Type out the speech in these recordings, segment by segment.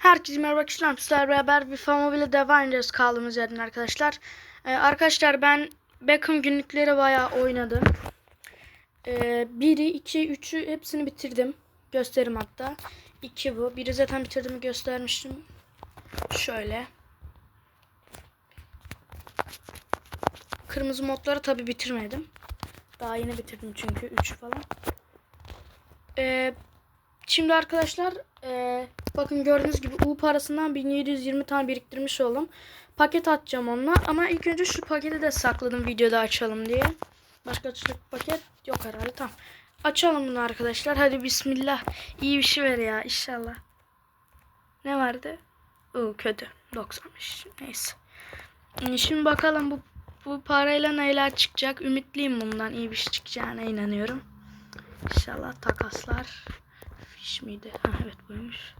Herkese merhaba arkadaşlar. Sizlerle beraber bir Famobile devam ediyoruz kaldığımız yerden arkadaşlar. Ee, arkadaşlar ben Beckham günlükleri bayağı oynadım. Ee, biri, iki, üçü hepsini bitirdim. Gösterim hatta. İki bu. Biri zaten bitirdiğimi göstermiştim. Şöyle. Kırmızı modları tabi bitirmedim. Daha yeni bitirdim çünkü. Üçü falan. Ee, Şimdi arkadaşlar eee, bakın gördüğünüz gibi U parasından 1720 tane biriktirmiş oldum. Paket atacağım onunla ama ilk önce şu paketi de sakladım videoda açalım diye. Başka açacak paket yok herhalde tamam. Açalım bunu arkadaşlar hadi bismillah. İyi bir şey ver ya inşallah. Ne vardı? U kötü 90'mış neyse. Şimdi bakalım bu bu parayla neler çıkacak. Ümitliyim bundan iyi bir şey çıkacağına inanıyorum. İnşallah takaslar. Miydi? Ha, evet buymuş.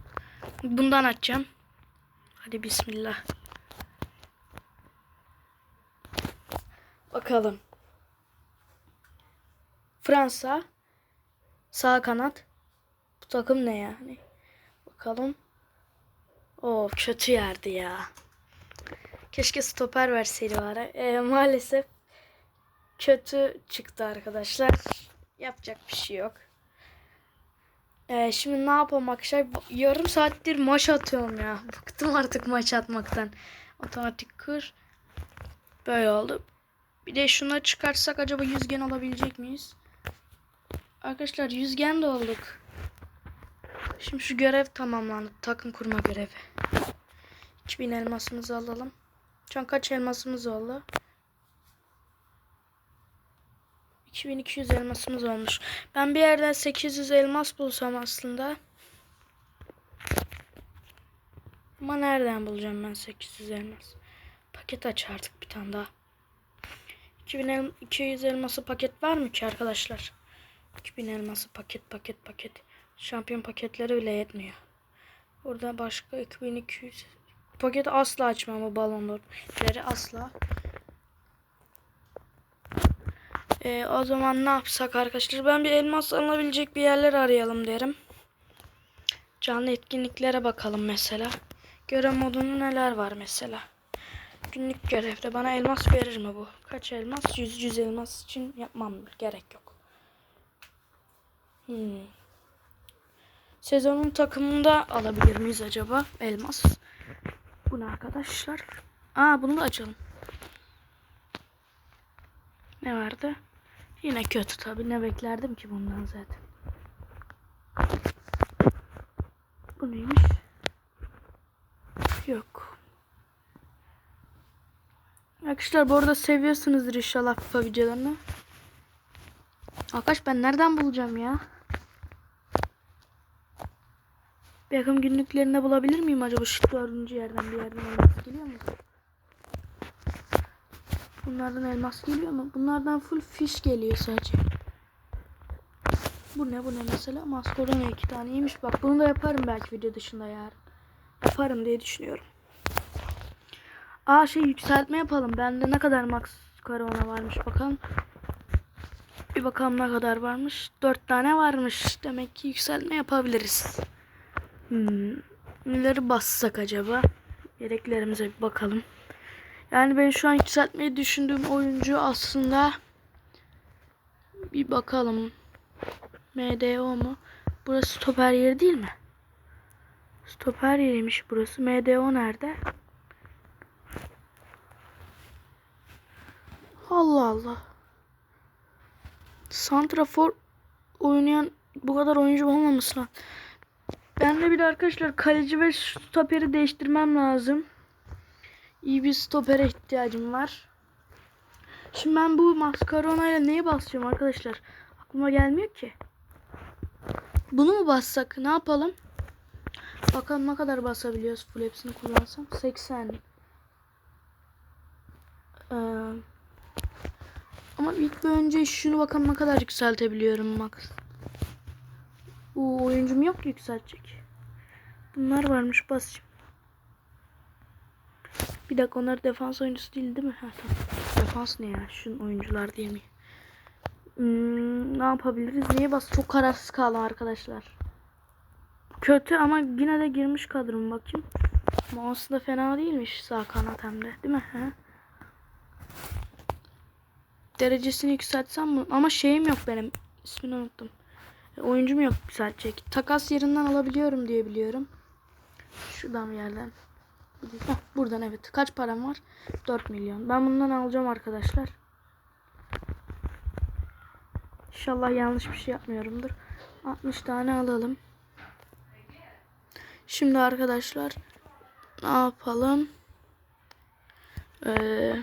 Bundan açacağım. Hadi bismillah. Bakalım. Fransa. Sağ kanat. Bu takım ne yani? Bakalım. O kötü yerdi ya. Keşke stoper verseydi bari. Ee, maalesef kötü çıktı arkadaşlar. Yapacak bir şey yok. Ee, şimdi ne yapalım arkadaşlar? Yarım saattir maç atıyorum ya. Bıktım artık maç atmaktan. Otomatik kır. Böyle oldu. Bir de şuna çıkarsak acaba yüzgen alabilecek miyiz? Arkadaşlar yüzgen de olduk. Şimdi şu görev tamamlandı. Takım kurma görevi. 2000 elmasımızı alalım. Şu an kaç elmasımız oldu? 2200 elmasımız olmuş. Ben bir yerden 800 elmas bulsam aslında. Ama nereden bulacağım ben 800 elmas? Paket aç artık bir tane daha. 2000 el 200 elması paket var mı ki arkadaşlar? 2000 elması paket paket paket. Şampiyon paketleri bile yetmiyor. Burada başka 2200 paket asla açmam bu balonları asla. Ee, o zaman ne yapsak arkadaşlar? Ben bir elmas alınabilecek bir yerler arayalım derim. Canlı etkinliklere bakalım mesela. Görev modunda neler var mesela. Günlük görevde bana elmas verir mi bu? Kaç elmas? 100 100 elmas için yapmam gerek yok. Hmm. Sezonun takımında alabilir miyiz acaba elmas? Bu ne arkadaşlar? Aa bunu da açalım. Ne vardı? Yine kötü tabi. Ne beklerdim ki bundan zaten. Bu neymiş? Yok. Arkadaşlar bu arada seviyorsunuzdur inşallah FIFA videolarını. Arkadaş ben nereden bulacağım ya? Yakın günlüklerinde bulabilir miyim acaba şu dördüncü yerden bir yerden geliyor mu? Bunlardan elmas geliyor mu? Bunlardan full fiş geliyor sadece. Bu ne bu ne mesela? Maskorona iki tane iyiymiş. Bak bunu da yaparım belki video dışında yarın. Yaparım diye düşünüyorum. Aa şey yükseltme yapalım. Bende ne kadar max korona varmış bakalım. Bir bakalım ne kadar varmış. Dört tane varmış. Demek ki yükseltme yapabiliriz. Hmm. Neleri bassak acaba? Gereklerimize bir bakalım. Yani ben şu an yükseltmeyi düşündüğüm oyuncu aslında bir bakalım. MDO mu? Burası stoper yeri değil mi? Stoper yeriymiş burası. MDO nerede? Allah Allah. Santrafor oynayan bu kadar oyuncu olmaması lazım. Ben de bir de arkadaşlar kaleci ve stoperi değiştirmem lazım. İyi bir stopere ihtiyacım var. Şimdi ben bu maskarona ile neye basacağım arkadaşlar? Aklıma gelmiyor ki. Bunu mu bassak? Ne yapalım? Bakalım ne kadar basabiliyoruz full hepsini kullansam. 80. Ee, ama ilk önce şunu bakalım ne kadar yükseltebiliyorum max. Bu oyuncum yok ki yükseltecek. Bunlar varmış basacağım. Bir dakika onlar defans oyuncusu değil değil mi? Ha, tamam. Defans ne ya? Şunun oyuncular diye mi? Hmm, ne yapabiliriz? Niye bas? Çok kararsız kaldım arkadaşlar. kötü ama yine de girmiş kadrom bakayım. Ama aslında fena değilmiş sağ kanat hem de değil mi? He? Derecesini yükseltsem mi? Ama şeyim yok benim. İsmini unuttum. E, oyuncum yok yükseltecek. Takas yerinden alabiliyorum diye biliyorum. Şuradan bir yerden. Heh, buradan evet. Kaç param var? 4 milyon. Ben bundan alacağım arkadaşlar. İnşallah yanlış bir şey yapmıyorumdur. 60 tane alalım. Şimdi arkadaşlar ne yapalım? Ee,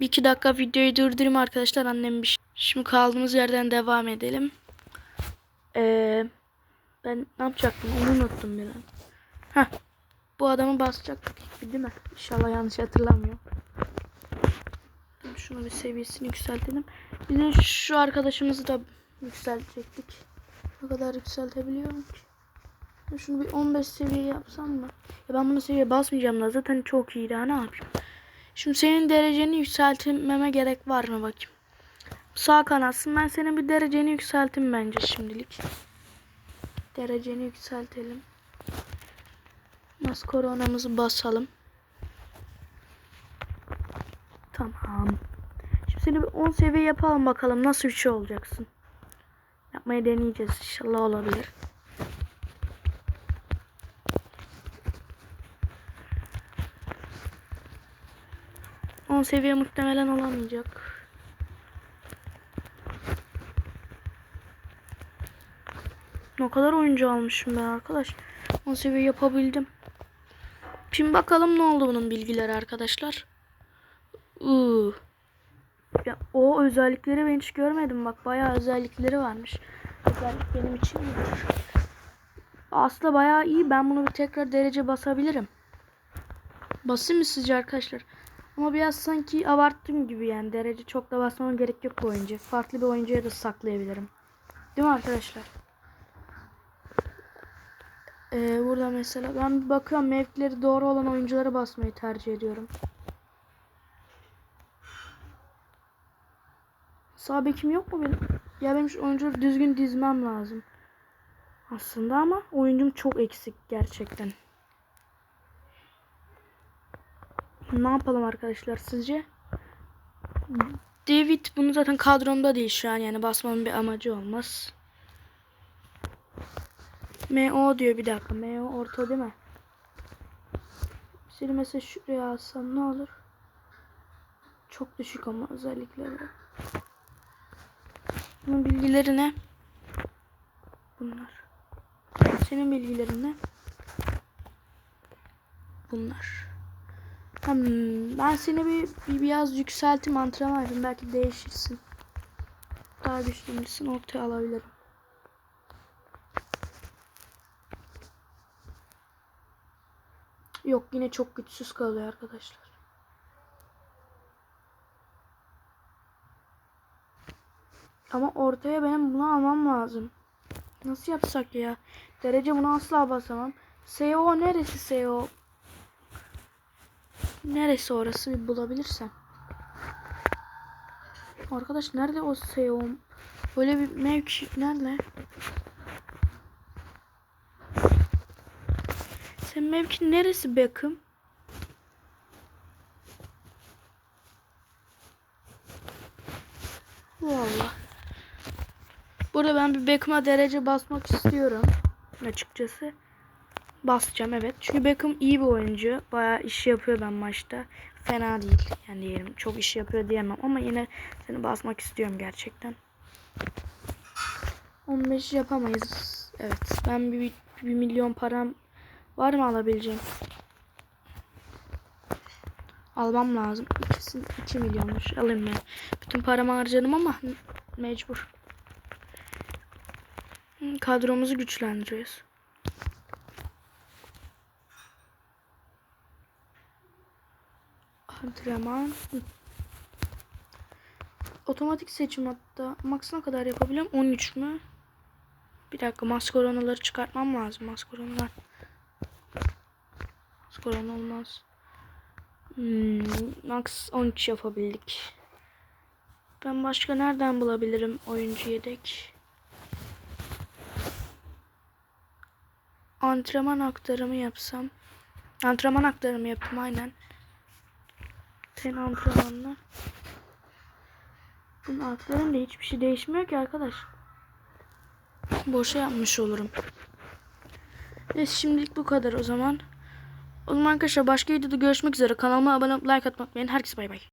bir iki dakika videoyu durdurayım arkadaşlar. Annem bir şey. Şimdi kaldığımız yerden devam edelim. Ee, ben ne yapacaktım? Onu unuttum bir an. Heh. Bu adamı bir değil mi? İnşallah yanlış hatırlamıyorum. Dur, Şunu bir seviyesini yükseltelim. Bir de şu arkadaşımızı da yükseltecektik. Ne kadar yükseltebiliyorum ki? Şunu bir 15 seviye yapsam mı? Ya ben bunu seviye basmayacağım da zaten çok iyi daha ne yapayım? Şimdi senin dereceni yükseltmeme gerek var mı bakayım? Sağ kanatsın ben senin bir dereceni yükseltim bence şimdilik. Dereceni yükseltelim. Mas koronamızı basalım. Tamam. Şimdi seni bir 10 seviye yapalım bakalım nasıl bir şey olacaksın. Yapmayı deneyeceğiz inşallah olabilir. On seviye muhtemelen olamayacak. Ne kadar oyuncu almışım ben arkadaş. 10 seviye yapabildim. Şimdi bakalım ne oldu bunun bilgileri arkadaşlar. Iıı. Ya, o özellikleri ben hiç görmedim. Bak bayağı özellikleri varmış. Özellik benim için iyidir. Aslında bayağı iyi. Ben bunu bir tekrar derece basabilirim. Basayım mı sizce arkadaşlar? Ama biraz sanki abarttım gibi yani. Derece çok da basmama gerek yok bu oyuncu. Farklı bir oyuncuya da saklayabilirim. Değil mi arkadaşlar? Ee, burada mesela ben bakıyorum mevkileri doğru olan oyunculara basmayı tercih ediyorum. Sağ bekim yok mu benim? Ya benim şu oyuncuları düzgün dizmem lazım. Aslında ama oyuncum çok eksik gerçekten. Ne yapalım arkadaşlar sizce? David bunu zaten kadromda değil şu an yani basmamın bir amacı olmaz. MO diyor bir dakika. MO orta değil mi? Seni mesela şuraya alsam ne olur? Çok düşük ama özellikleri. Bunun bilgileri ne? Bunlar. Senin bilgilerin ne? Bunlar. Hmm, ben seni bir, bir biraz yükseltim antrenman yapayım. Belki değişirsin. Daha güçlüsün ortaya alabilirim. Yok yine çok güçsüz kalıyor arkadaşlar. Ama ortaya benim bunu almam lazım. Nasıl yapsak ya? Derece bunu asla basamam. SEO neresi SEO? Neresi orası bir bulabilirsem. Arkadaş nerede o SEO? Böyle bir mevki nerede? Sen mevki neresi Beckham? Vallahi. Burada ben bir Beckham'a derece basmak istiyorum. Açıkçası. Basacağım evet. Çünkü Beckham iyi bir oyuncu. Bayağı iş yapıyor ben maçta. Fena değil. Yani diyelim. Çok iş yapıyor diyemem. Ama yine seni basmak istiyorum gerçekten. 15 yapamayız. Evet. Ben bir, bir milyon param var mı alabileceğim? Almam lazım. İkisi 2 milyonmuş. Alayım ben. Bütün paramı harcadım ama mecbur. Kadromuzu güçlendiriyoruz. Antrenman. Otomatik seçim hatta. Max'ına kadar yapabiliyorum. 13 mü? Bir dakika maskoronaları çıkartmam lazım. Maskoronalar. Maskorona olmaz. Hmm, max 13 yapabildik. Ben başka nereden bulabilirim oyuncu yedek? antrenman aktarımı yapsam. Antrenman aktarımı yapayım aynen. Senin antrenmanla. Bunun aktarım da hiçbir şey değişmiyor ki arkadaş. Boşa yapmış olurum. Neyse şimdilik bu kadar o zaman. O zaman arkadaşlar başka videoda görüşmek üzere. Kanalıma abone olup like atmayı unutmayın. Herkese bay bay.